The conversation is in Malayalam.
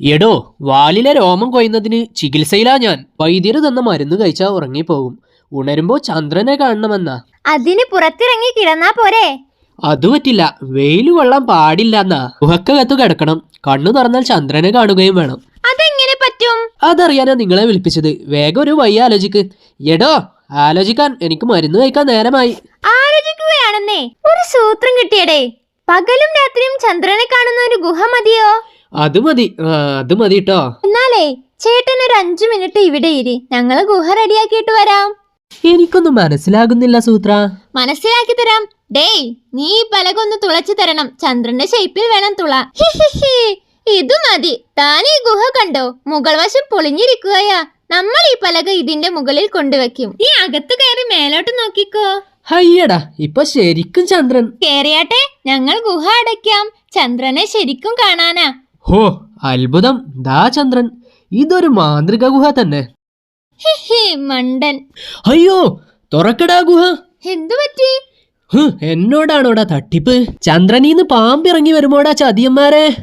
എടോ വാലിലെ രോമം കൊയ്യുന്നതിന് ചികിത്സയിലാ ഞാൻ. വൈദ്യര് തന്ന മരുന്ന് കഴിച്ചാ ഉറങ്ങിപ്പോകും. ഉണരുമ്പോ ചന്ദ്രനെ കാണണമെന്നാ. അതിന് പുറത്തിറങ്ങി കിടന്നാ പോരെ? അത് പറ്റില്ല. വെയിൽ കൊള്ളാൻ പാടില്ലെന്നാ. ഗുഹക്കകത്ത് കിടക്കണം. കണ്ണു തുറന്നാൽ ചന്ദ്രനെ കാണുകയും വേണം. അതെങ്ങനെ പറ്റും? അതറിയാനാ നിങ്ങളെ വിളിപ്പിച്ചത്. വേഗം ഒരു വയ്യ ആലോചിക്ക്. എടോ ആലോചിക്കാൻ എനിക്ക് മരുന്ന് കഴിക്കാൻ നേരമായി. ആലോചിക്കുകയാണെന്നേ. ഒരു സൂത്രം കിട്ടിയടേ. പകലും രാത്രിയും ചന്ദ്രനെ കാണുന്ന ഒരു ഗുഹ മതിയോ? അത് മതി. അത് മതി കേട്ടോ എന്നാലേ ചേട്ടൻ ഒരു അഞ്ചു മിനിറ്റ് ഇവിടെ ഇരി. ഞങ്ങൾ ഗുഹ റെഡിയാക്കിയിട്ട് വരാം. എനിക്കൊന്നും മനസ്സിലാകുന്നില്ല സൂത്ര. മനസ്സിലാക്കി തരാം. ഡേയ് നീ ഈ പലകൊന്ന് തുളച്ചു തരണം. ചന്ദ്രന്റെ ഷേപ്പിൽ വേണം തുള. ഹിഹിഹി. ഇത് മതി. താൻ ഈ ഗുഹ കണ്ടോ? മുകൾ വശം പൊളിഞ്ഞിരിക്കുകയാ. നമ്മൾ ഈ പലക ഇതിന്റെ മുകളിൽ കൊണ്ടുവെക്കും നീ അകത്ത് കയറി മേലോട്ട് നോക്കിക്കോ. ഹയ്യടാ ഇപ്പൊ ശരിക്കും ചന്ദ്രൻ. കേറിയാട്ടെ ഞങ്ങൾ ഗുഹ അടയ്ക്കാം. ചന്ദ്രനെ ശരിക്കും കാണാനാ. ഹോ അത്ഭുതം. ദാ ചന്ദ്രൻ. ഇതൊരു മാന്ത്രിക ഗുഹ തന്നെ. മണ്ടൻ. അയ്യോ തുറക്കടാ ഗുഹ. എന്തു പറ്റി? എന്നോടാണോടാ തട്ടിപ്പ്? ചന്ദ്രനീന്ന് പാമ്പിറങ്ങി വരുമോടാ ചതിയന്മാരെ?